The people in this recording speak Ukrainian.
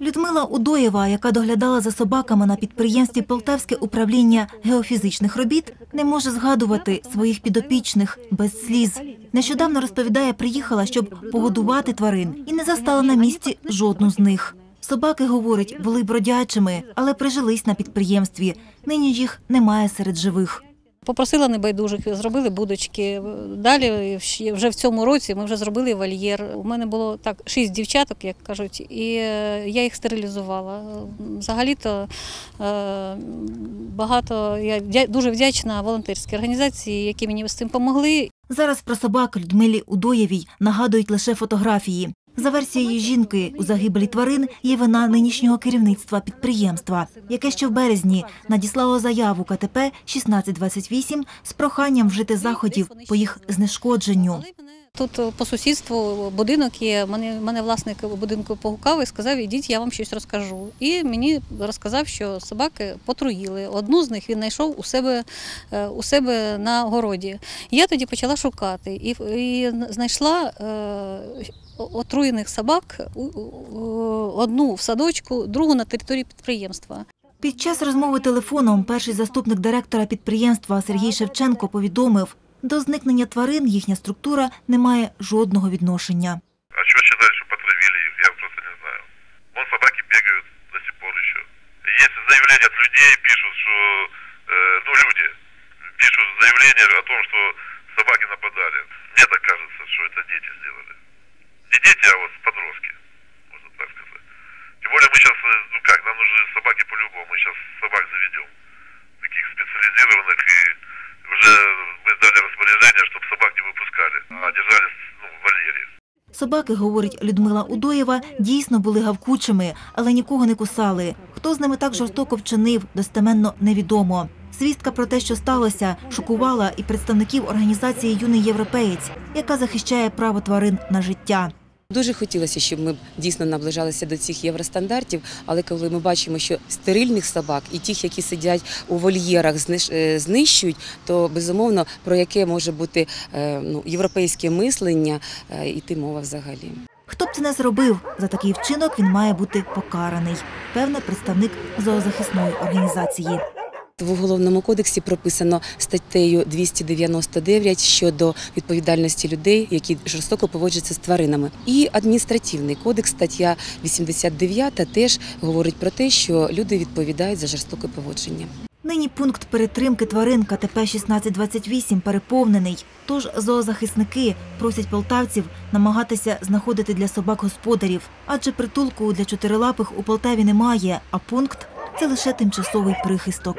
Людмила Удоєва, яка доглядала за собаками на підприємстві Полтавське управління геофізичних робіт, не може згадувати своїх підопічних без сліз. Нещодавно розповідає, приїхала, щоб погодувати тварин, і не застала на місці жодну з них. Собаки, говорить, були бродячими, але прижились на підприємстві. Нині їх немає серед живих. Попросила небайдужих, зробили будочки. Далі вже в цьому році ми вже зробили вольєр. У мене було так шість дівчаток, як кажуть, і е, я їх стерилізувала. Взагалі-то е, багато я дуже вдячна волонтерській організації, які мені з цим допомогли. Зараз про собак Людмилі Удоєвій нагадують лише фотографії. За версією жінки, у загибелі тварин є вина нинішнього керівництва підприємства, яке ще в березні надіслало заяву КТП 1628 з проханням вжити заходів по їх знешкодженню. Тут е, по сусідству будинок є. Мене, мене власник будинку погукав і сказав, ідіть, я вам щось розкажу. І мені розказав, що собаки потруїли. Одну з них він знайшов у себе, е, у себе на городі. Я тоді почала шукати і, і знайшла е, отруєних собак, одну в садочку, другу на території підприємства. Під час розмови телефоном перший заступник директора підприємства Сергій Шевченко повідомив, до зникнення тварин їхня структура не має жодного відношення. А что считать, что потравили их, я просто не знаю. Вон собаки бегают до сих пор еще. Есть заявления от людей, пишут, что, э, ну, люди пишут заявления о том, что собаки нападали. Мне так кажется, что это дети сделали. Не дети, а вот подростки, можно так сказать. Тем более мы сейчас, ну как, нам нужны собаки по-любому. Мы сейчас собак заведем. Собаки, говорить Людмила Удоєва, дійсно були гавкучими, але нікого не кусали. Хто з ними так жорстоко вчинив, достеменно невідомо. Звістка про те, що сталося, шокувала і представників організації Юний європеєць, яка захищає право тварин на життя. Дуже хотілося, щоб ми дійсно наближалися до цих євростандартів, але коли ми бачимо, що стерильних собак і тих, які сидять у вольєрах, е, знищують, то безумовно про яке може бути е, ну, європейське мислення е, йти мова взагалі. Хто б це не зробив, за такий вчинок він має бути покараний, певне представник зоозахисної організації. В уголовному кодексі прописано статтею 299 щодо відповідальності людей, які жорстоко поводжуються з тваринами. І адміністративний кодекс, стаття 89, теж говорить про те, що люди відповідають за жорстоке поводження. Нині пункт перетримки тварин КТП 1628 переповнений. Тож зоозахисники просять полтавців намагатися знаходити для собак господарів, адже притулку для чотирилапих у Полтаві немає, а пункт це лише тимчасовий прихисток.